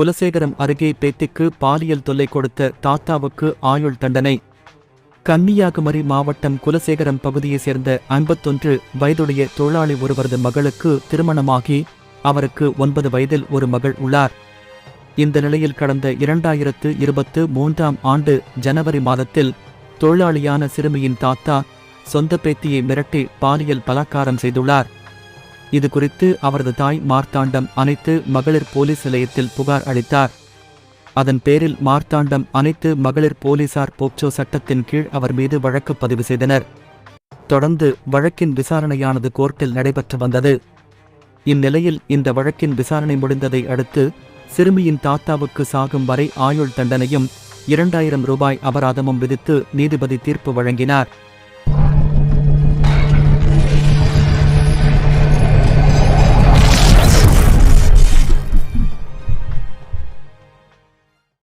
குலசேகரம் அருகே பேத்திக்கு பாலியல் தொல்லை கொடுத்த தாத்தாவுக்கு ஆயுள் தண்டனை. கன்னியாகுமரி மாவட்டம் குலசேகரம் பகுதியைச் சேர்ந்த ஐம்பத்தொன்று வயதுடைய தொழிலாளி ஒருவரது மகளுக்கு திருமணமாகி அவருக்கு ஒன்பது வயதில் ஒரு மகள் உள்ளார். இந்த நிலையில் கடந்த இரண்டாயிரத்து இருபத்து மூன்றாம் ஆண்டு ஜனவரி மாதத்தில் தொழிலாளியான சிறுமியின் தாத்தா சொந்த பேத்தியை மிரட்டி பாலியல் பலாக்காரம் செய்துள்ளார். இது குறித்து அவரது தாய் மார்த்தாண்டம் அனைத்து மகளிர் போலீஸ் நிலையத்தில் புகார் அளித்தார். அதன் பேரில் மார்த்தாண்டம் அனைத்து மகளிர் போலீசார் போக்சோ சட்டத்தின் கீழ் அவர் மீது வழக்கு பதிவு செய்தனர். தொடர்ந்து வழக்கின் விசாரணையானது கோர்ட்டில் நடைபெற்று வந்தது. இந்நிலையில் இந்த வழக்கின் விசாரணை முடிந்ததை அடுத்து சிறுமியின் தாத்தாவுக்கு சாகும் வரை ஆயுள் தண்டனையும் இரண்டாயிரம் ரூபாய் அபராதமும் விதித்து நீதிபதி தீர்ப்பு வழங்கினார்.